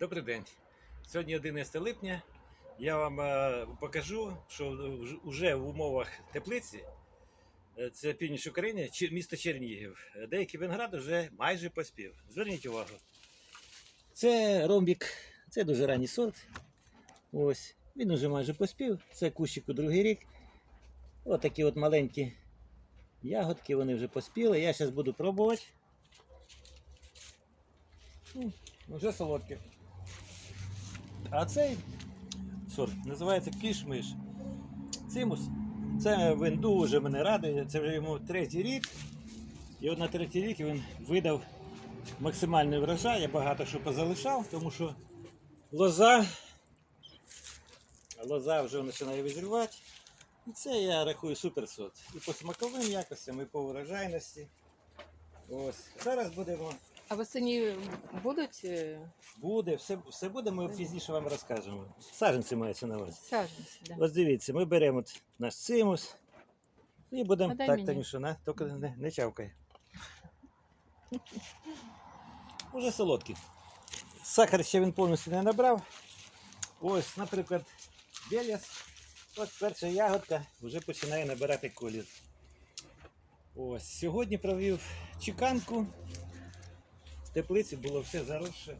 Добрий день. Сьогодні 11 липня. Я вам е, покажу, що вже в умовах теплиці, е, це північ України, місто Чернігів, деякий виноград вже майже поспів. Зверніть увагу. Це ромбік, це дуже ранній сорт. Ось, він вже майже поспів. Це кущику другий рік. Ось такі от маленькі ягодки, вони вже поспіли. Я зараз буду пробувати. Вже солодкі. А цей сорт називається кішмиш. Цимус. Це він дуже мене радує. Це вже йому третій рік. І от на третій рік він видав максимальний врожай. Я багато що позалишав, тому що лоза. Лоза вже починає визрівати. І це я рахую суперсорт. І по смаковим якостям, і по врожайності. Ось. Зараз будемо А восені будуть е, Буде, все, все буде, ми пізніше вам розкажемо. Саженці мається на увазі. саджанці? Да. Ось дивіться, ми беремо от наш цимус і будемо А дай так, мені. Танюша, на, тільки не, не чавкай. Уже солодкий. Сахар ще він повністю не набрав. Ось, наприклад, беляс. От перша ягодка вже починає набирати колір. Ось, сьогодні провів чеканку. Теплиці було все заросше.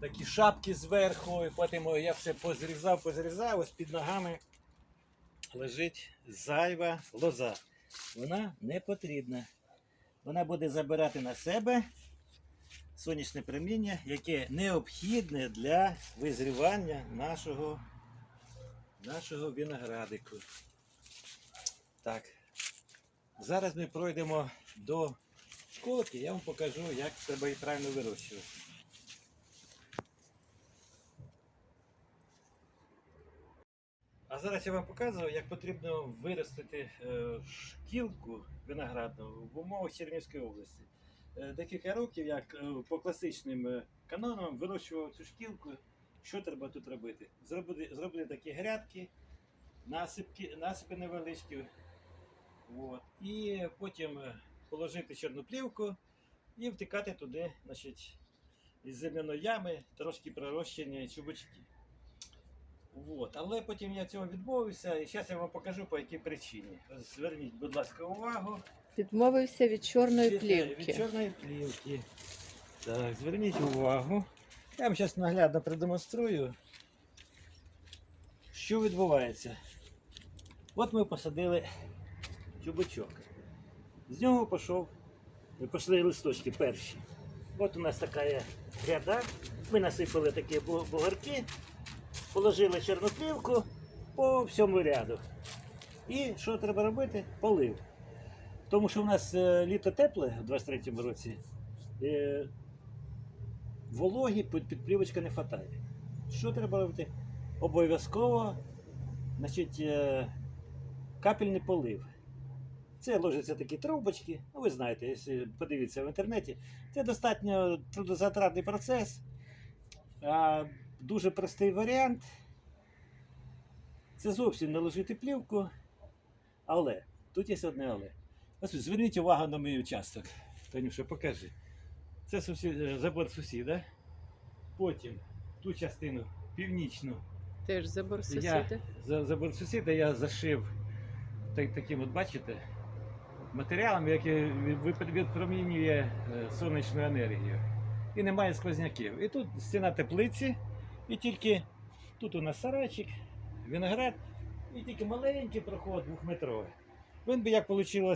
Такі шапки зверху, і потім я все позрізав, позрізав, ось під ногами лежить зайва лоза. Вона не потрібна. Вона буде забирати на себе сонячне проміння, яке необхідне для визрівання нашого, нашого виноградику. Так. Зараз ми пройдемо до школки, я вам покажу, як треба її правильно вирощувати. А зараз я вам показую, як потрібно виростити е, шкілку виноградну в умовах Чернігівської області. Е, Декілька років, як е, по класичним канонам, вирощував цю шкілку. Що треба тут робити? Зробити, зробити такі грядки, насипки, насипи невеличкі. От. І потім положити чорну плівку і втикати туди, значить, із земляної ями трошки пророщені чубочки. Вот. Але потім я цього відмовився, і зараз я вам покажу по якій причині. Зверніть, будь ласка, увагу. Відмовився від чорної Від- плівки. Від чорної плівки. Так, зверніть увагу. Я вам зараз наглядно продемонструю, що відбувається. От ми посадили чубочок. З нього пішов, пішли листочки перші. От у нас така гряда. Ми насипали такі бу- бугорки, положили чорну плівку по всьому ряду. І що треба робити? Полив. Тому що в нас е, літо тепле у 23-му році. Е, вологі під, плівочка не вистачає. Що треба робити? Обов'язково значить, е, капельний полив. Це ложаться такі трубочки, ну ви знаєте, якщо подивіться в інтернеті, це достатньо трудозатратний процес. А дуже простий варіант. Це зовсім не ложити плівку, але тут є одне але. Ось зверніть увагу на мій участок. Танюша, покажи. Це сусід, забор сусіда. Потім ту частину північну Теж забор я, сусіди. за, забор сусіда я зашив так, таким, от бачите, матеріалом, який від- від- відпромінює е, сонячну енергію. І немає сквозняків. І тут стіна теплиці, і тільки тут у нас сарайчик, виноград, і тільки маленький проход двохметровий. Він би як вийшло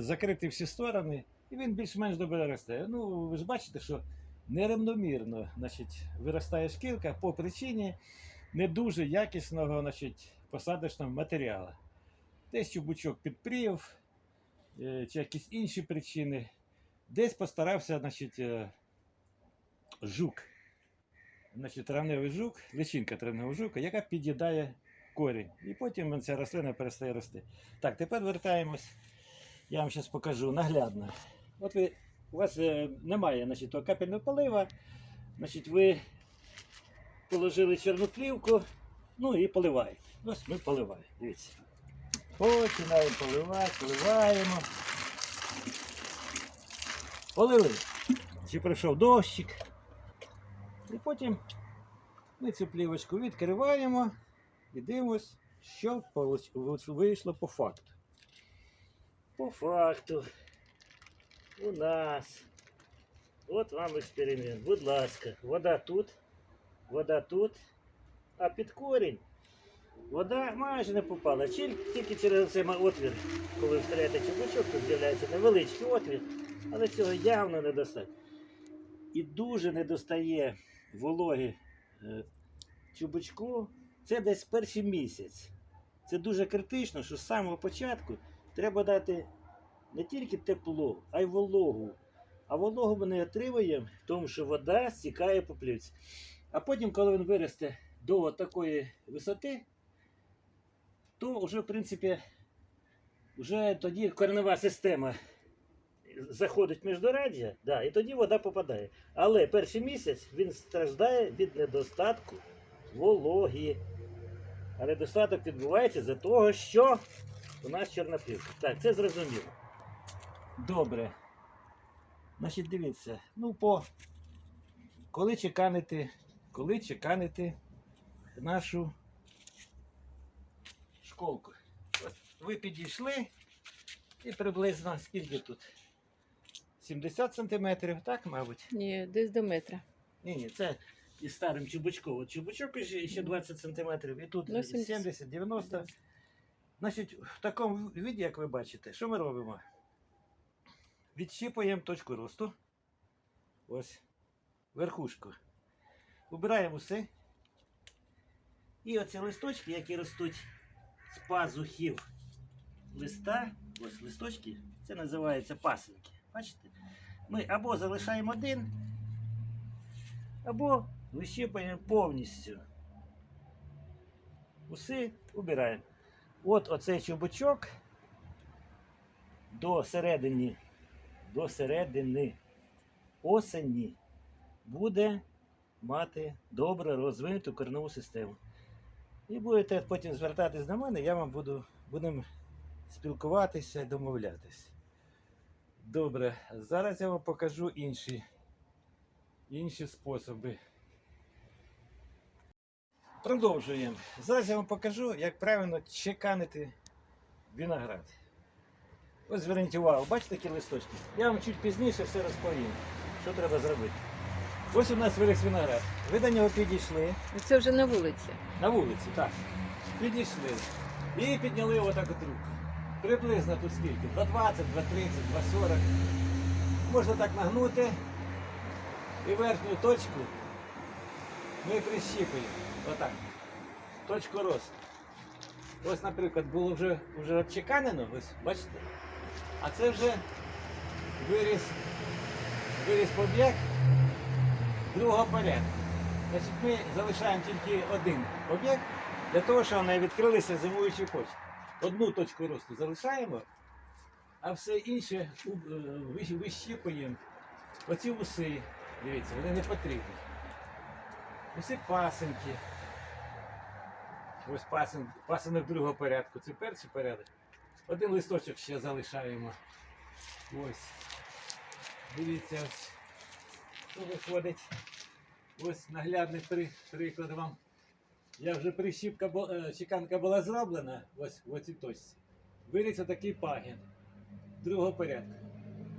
закрити всі сторони, і він більш-менш добре росте. Ну, ви ж бачите, що нерівномірно виростає шкілка по причині не дуже якісного значить, посадочного матеріалу. Десь чубучок підпрів, е, чи якісь інші причини. Десь постарався значить, е, жук. Значить, травневий жук, личинка травневого жука, яка під'їдає корінь. І потім ця рослина перестає рости. Так, тепер вертаємось. Я вам зараз покажу наглядно. От ви, у вас е, немає значить, того капельного полива, значить, ви положили чорну плівку, ну і поливаєте. Ось ми поливаємо. Дивіться. Починаємо поливати, поливаємо. Полили. Чи прийшов дощик. І потім ми цю плівочку відкриваємо і дивимось, що вийшло по факту. По факту. У нас. От вам експеримент. Будь ласка, вода тут, вода тут, а під корінь вода майже не попала. Тільки, через цей отвір, коли вставляєте чубучок, тут з'являється невеличкий отвір, але цього явно недостатньо. І дуже недостає вологи е, чубучку. Це десь перший місяць. Це дуже критично, що з самого початку треба дати не тільки тепло, а й вологу. А вологу ми не отримуємо, тому що вода стікає по плівці. А потім, коли він виросте до такої висоти, то вже, в принципі, вже тоді коренева система заходить в міждоряддя, да, і тоді вода попадає. Але перший місяць він страждає від недостатку вологі. А недостаток відбувається за того, що у нас чорноплівка. Так, це зрозуміло. Добре. Значить, дивіться, ну по коли чеканити, коли чеканити нашу школку. Ось ви підійшли і приблизно скільки тут? 70 сантиметрів, так, мабуть? Ні, десь до метра. Ні, ні, це із старим чубучком. От чубучок ще, ще 20 сантиметрів, і тут Ну, 70. 70-90. Значить, в такому віді, як ви бачите, що ми робимо? Відщіпуємо точку росту. Ось. Верхушку. Убираємо усе. І оці листочки, які ростуть з пазухів листа, ось листочки, це називається пасинки. Бачите? Ми або залишаємо один, або вищипаємо повністю. Уси убираємо. От оцей чубучок до середини, до середини осені буде мати добре розвинуту корневу систему. І будете потім звертатись до мене, я вам буду будемо спілкуватися і домовлятися. Добре, зараз я вам покажу інші, інші способи. Продовжуємо. Зараз я вам покажу, як правильно чеканити виноград. Ось зверніть увагу, бачите такі листочки? Я вам чуть пізніше все розповім, що треба зробити. Ось у нас виріс виноград. Ви до нього підійшли Ну, Це вже на вулиці. на вулиці, так. Підійшли. І підняли отак от руку. Приблизно тут скільки? 2,20, 2,30, 2,40. Можна так нагнути. І верхню точку ми прищіпуємо. Отак. Точку росту. Ось, наприклад, було вже, вже отчеканено, ось, бачите? А це вже виріс, виріс побіг другого порядку. Значить, ми залишаємо тільки один об'єкт для того, щоб не відкрилися зимуючі почки. Одну точку росту залишаємо, а все інше е, вищіпуємо. Оці уси, дивіться, вони не потрібні. Уси пасенки. Ось пасен, пасенок другого порядку. Це перший порядок. Один листочок ще залишаємо. Ось. Дивіться, ось. Виходить. Ось наглядний при- приклад вам. Я вже прищіпка, е, чеканка була зроблена, ось в оцій точці. Виріс такий пагін другого порядку.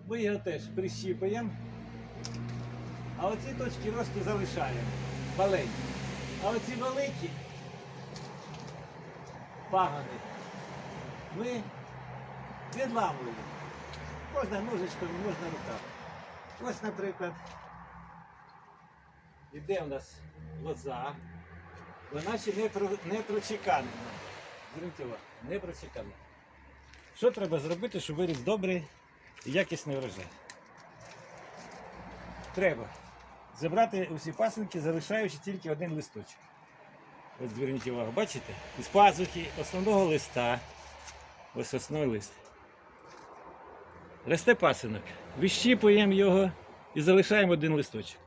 Ми його теж прищіпаємо, а оці точки росту залишаємо. Маленькі. А оці великі пагони ми відламуємо. Можна ножичками, можна руками. Ось, наприклад, іде у нас лоза. Вона ще не, про, не прочеканена. Увагу, не прочеканена. Що треба зробити, щоб виріс добрий і якісний врожай? Треба забрати усі пасинки, залишаючи тільки один листочок. Ось зверніть увагу, бачите? Із пазухи основного листа. Ось основний лист. Росте пасинок. Вищіпуємо його і залишаємо один листочок.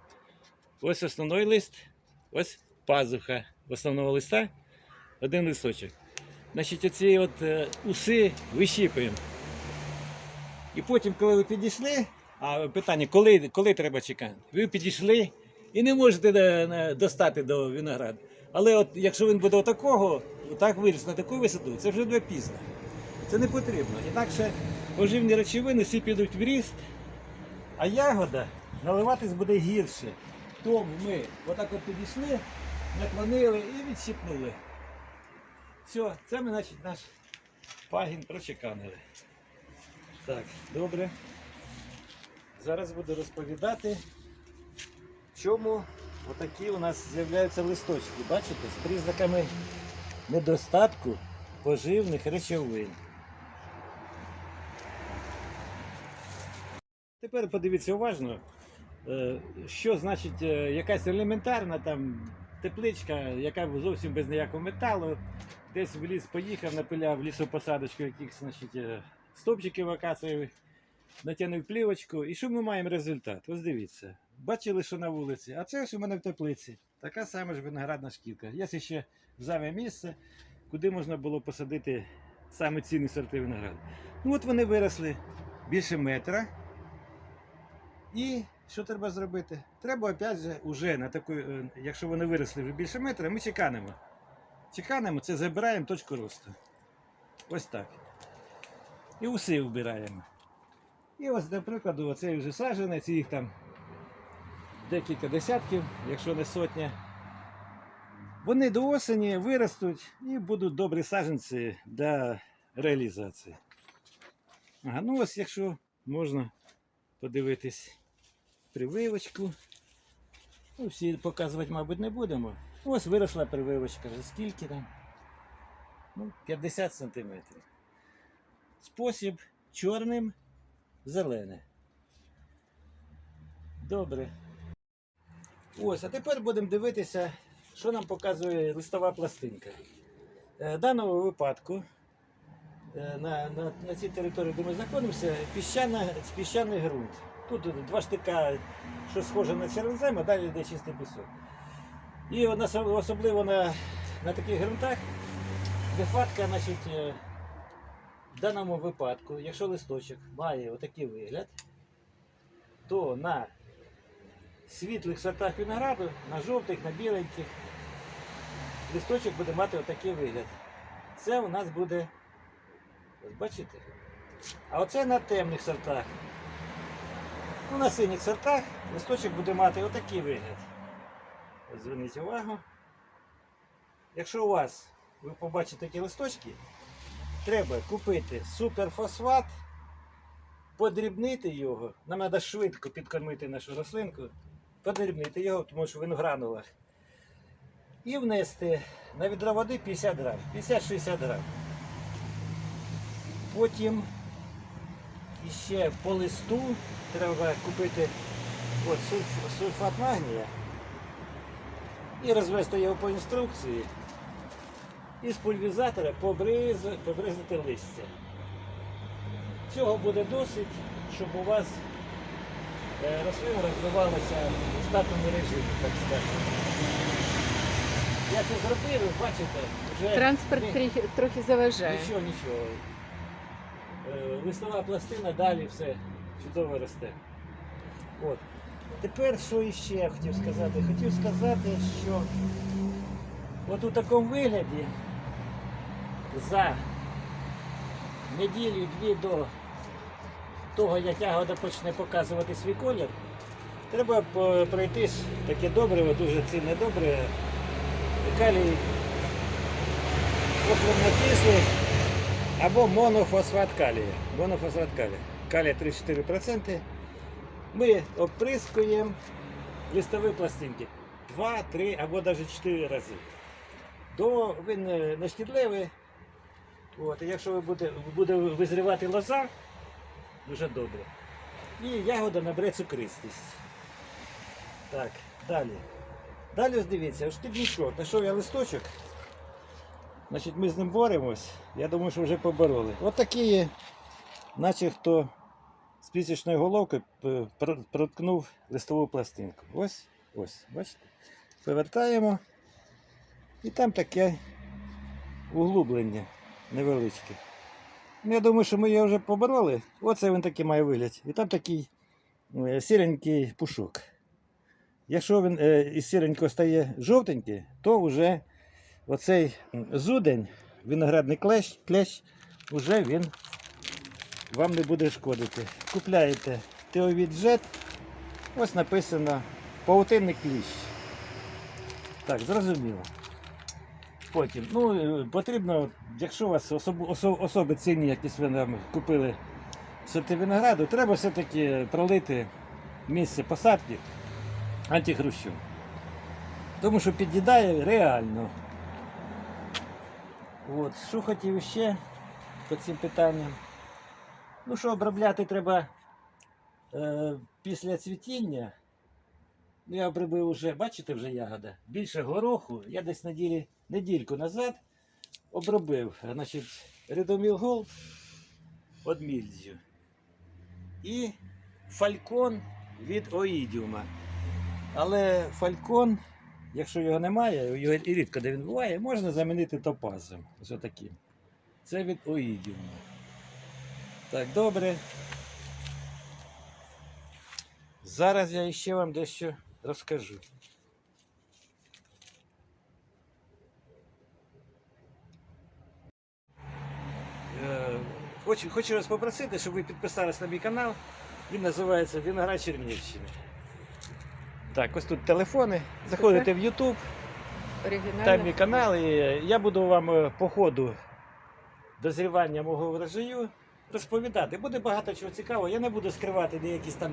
Ось основний лист, ось пазуха основного листа, один листочок. Значить, оці от е, уси вищіпуємо. І потім, коли ви підійшли, а питання, коли, коли треба чекати? Ви підійшли і не можете е, достати до винограду. Але от якщо він буде отакого, так виріс на таку висоту, це вже буде пізно. Це не потрібно. Інакше поживні речовини всі підуть в ріст, а ягода наливатись буде гірше. Тому ми отак от підійшли, наклонили і відщипнули. Все, це ми, значить, наш пагін прочеканили. Так, добре. Зараз буду розповідати, в чому отакі у нас з'являються листочки. Бачите, з признаками недостатку поживних речовин. Тепер подивіться уважно, що значить е, якась елементарна там тепличка, яка зовсім без ніякого металу. Десь в ліс поїхав, напиляв лісопосадочку якихось значить, е, стовпчиків акацевих, натягнув плівочку. І що ми маємо результат? Ось дивіться. Бачили, що на вулиці, а це ж у мене в теплиці. Така сама ж виноградна шкілка. Є ще зайве місце, куди можна було посадити саме цінні сорти винограду. Ну от вони виросли більше метра. І що треба зробити? Треба опять же, уже на таку, е, якщо вони виросли вже більше метра, ми чеканемо. Чеканемо, це забираємо точку росту. Ось так. І уси вбираємо. І ось, наприклад, оцей вже саджанець, їх там декілька десятків, якщо не сотня. Вони до осені виростуть і будуть добрі саджанці для реалізації. Ага, ну ось якщо можна подивитись прививочку. Ну, всі показувати, мабуть, не будемо. Ось виросла прививочка вже скільки там? Ну, 50 сантиметрів. Спосіб чорним зелене. Добре. Ось, а тепер будемо дивитися, що нам показує листова пластинка. Е, В даному випадку е, на, на, на цій території, де ми знаходимося, піщана, піщаний ґрунт. Тут два штика, що схоже на червозем, а далі йде чистий пісок. І особливо на, на таких ґрунтах, де фатка, значить, е, в даному випадку, якщо листочок має отакий вигляд, то на світлих сортах винограду, на жовтих, на біленьких, листочок буде мати отакий вигляд. Це у нас буде, бачите? А оце на темних сортах. Ну, на синіх сортах листочок буде мати отакий вигляд. Ось Зверніть увагу. Якщо у вас ви побачите такі листочки, треба купити суперфосфат, подрібнити його. Нам треба швидко підкормити нашу рослинку, подрібнити його, тому що він в гранулах. І внести на відро води 50 грам, 50-60 грам. Потім іще по листу треба купити от, сульф- сульфат магнія і розвести його по інструкції. І з пульвізатора побриз- побризати листя. Цього буде досить, щоб у вас е, рослина розвивалася в штатному режимі, так скажемо. Я це зробив, бачите, вже Транспорт трохи заважає. Нічого, нічого. Е, Листова пластина далі все чудово росте. От. Тепер що іще я хотів сказати? Хотів сказати, що от у такому вигляді за неділю-дві до того, як ягода почне показувати свій колір, треба пройтись таке добре, дуже цінне добре, калій фосфорно-кислий або монофосфат калія. Монофосфат калія. Калія 3-4%. Ми оприскуємо листові пластинки 2, 3 або навіть 4 рази. До він не не шкідливий. От, якщо ви буде, буде визрівати лоза, дуже добре. І ягода набере цукристість. Так, далі. Далі дивіться, шкідничок. Знайшов я листочок. Значить, ми з ним боремось. Я думаю, що вже побороли. От такі є, наче хто з пісічною головкою п- пр- проткнув листову пластинку. Ось, ось, бачите? Повертаємо. І там таке углублення невеличке. Ну, Я думаю, що ми його вже побороли. Оце він такий має вигляд. І там такий е, сіренький пушок. Якщо він е, із сіренького стає жовтенький, то вже оцей зудень, виноградний клещ, клещ, вже він вам не буде шкодити. Купляєте Теовід ось написано паутинний кліщ. Так, зрозуміло. Потім, ну, е, потрібно, якщо у вас особи, особи цінні, якісь ви нам купили сорти винограду, треба все-таки пролити місце посадки антихрущом. Тому що під'їдає реально. От, що хотів ще по цим питанням. Ну що, обробляти треба е, після цвітіння. Ну, я обробив вже, бачите, вже ягода. Більше гороху. Я десь неділі, недільку назад обробив. Значить, Редоміл Голд від Мільзю. І фалькон від Оїдіума. Але фалькон, якщо його немає, його і рідко де він буває, можна замінити топазом. Ось таким. Це від Оїдіума. Так, добре. Зараз я ще вам дещо розкажу. Е, Хочу, хочу вас попросити, щоб ви підписались на мій канал. Він називається Виноград Чернігівщини. Так, ось тут телефони. Заходите в YouTube, там мій канал, і я буду вам е, по ходу дозрівання мого врожаю розповідати. Буде багато чого цікавого. Я не буду скривати деякі там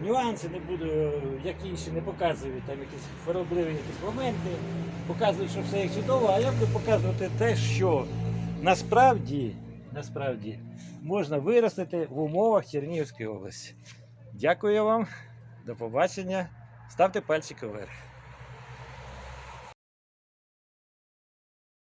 нюанси, не буду, е, як інші, не показую там якісь хворобливі якісь моменти. Показую, що все як чудово, а я буду показувати те, що насправді, насправді можна виростити в умовах Чернігівської області. Дякую вам, до побачення. Ставте пальчики вверх.